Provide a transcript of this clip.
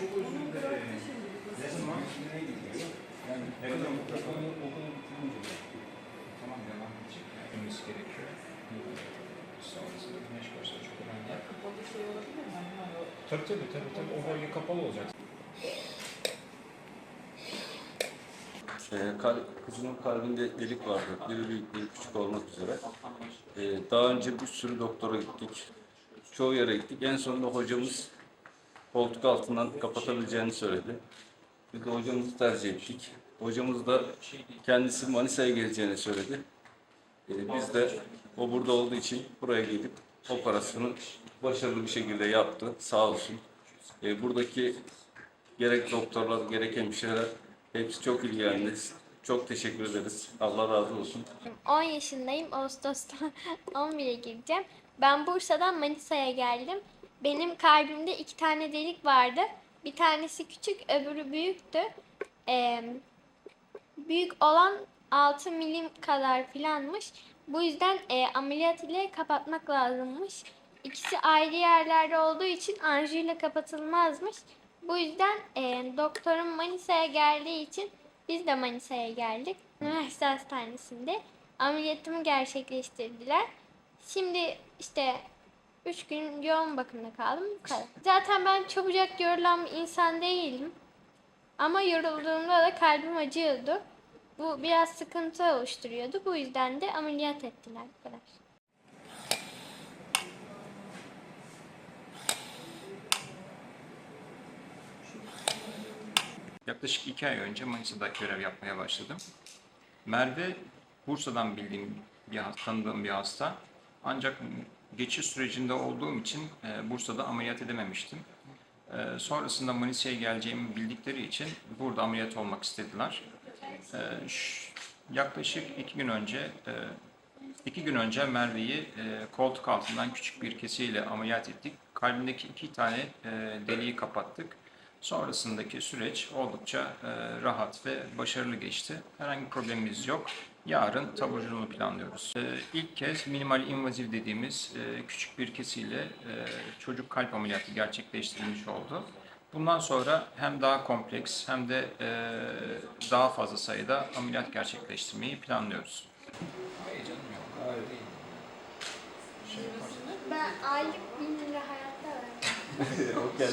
çok özür dilerim. Ne zaman nereye gidiyor? Yani ne kadar mutlaka okulu bitirince de. Tamam devam edecek. Yani Emrisi gerekiyor. Sonrasında güneş görse çok önemli. Kapalı şey olabilir mi? Hani Tabii tabii tabii tabii o bölge kapalı olacak. Ee, kal- kalbinde delik vardı. Biri büyük, biri küçük olmak üzere. Ee, daha önce bir sürü doktora gittik. Çoğu yere gittik. En sonunda hocamız koltuk altından kapatabileceğini söyledi. Biz de hocamızı tercih ettik. Hocamız da kendisi Manisa'ya geleceğini söyledi. Ee, biz de o burada olduğu için buraya gelip operasyonu başarılı bir şekilde yaptı. Sağ olsun. Ee, buradaki gerek doktorlar gerek hemşireler hepsi çok ilgilendi. Çok teşekkür ederiz. Allah razı olsun. 10 yaşındayım. Ağustos'ta 11'e gireceğim. Ben Bursa'dan Manisa'ya geldim. Benim kalbimde iki tane delik vardı. Bir tanesi küçük, öbürü büyüktü. Ee, büyük olan 6 milim kadar filanmış. Bu yüzden e, ameliyat ile kapatmak lazımmış. İkisi ayrı yerlerde olduğu için anjuyla kapatılmazmış. Bu yüzden e, doktorum Manisa'ya geldiği için biz de Manisa'ya geldik. Üniversite hastanesinde ameliyatımı gerçekleştirdiler. Şimdi işte 3 gün yoğun bakımda kaldım. Bu kadar. Zaten ben çabucak yorulan bir insan değilim. Ama yorulduğumda da kalbim acıyordu. Bu biraz sıkıntı oluşturuyordu. Bu yüzden de ameliyat ettiler. Bu kadar. Yaklaşık iki ay önce Manisa'da görev yapmaya başladım. Merve Bursa'dan bildiğim bir hasta, tanıdığım bir hasta. Ancak geçiş sürecinde olduğum için e, Bursa'da ameliyat edememiştim. E, sonrasında Manisa'ya geleceğimi bildikleri için burada ameliyat olmak istediler. E, yaklaşık iki gün önce e, iki gün önce Merve'yi e, koltuk altından küçük bir kesiyle ameliyat ettik. Kalbindeki iki tane e, deliği kapattık. Sonrasındaki süreç oldukça e, rahat ve başarılı geçti. Herhangi bir problemimiz yok. Yarın taburculuğunu planlıyoruz. E, ilk kez minimal invaziv dediğimiz e, küçük bir kesiyle e, çocuk kalp ameliyatı gerçekleştirilmiş oldu. Bundan sonra hem daha kompleks hem de e, daha fazla sayıda ameliyat gerçekleştirmeyi planlıyoruz. Hayır canım yok. Hayır değil. Şey yaparsın. Ben aylık 1000 lira hayatta verdim.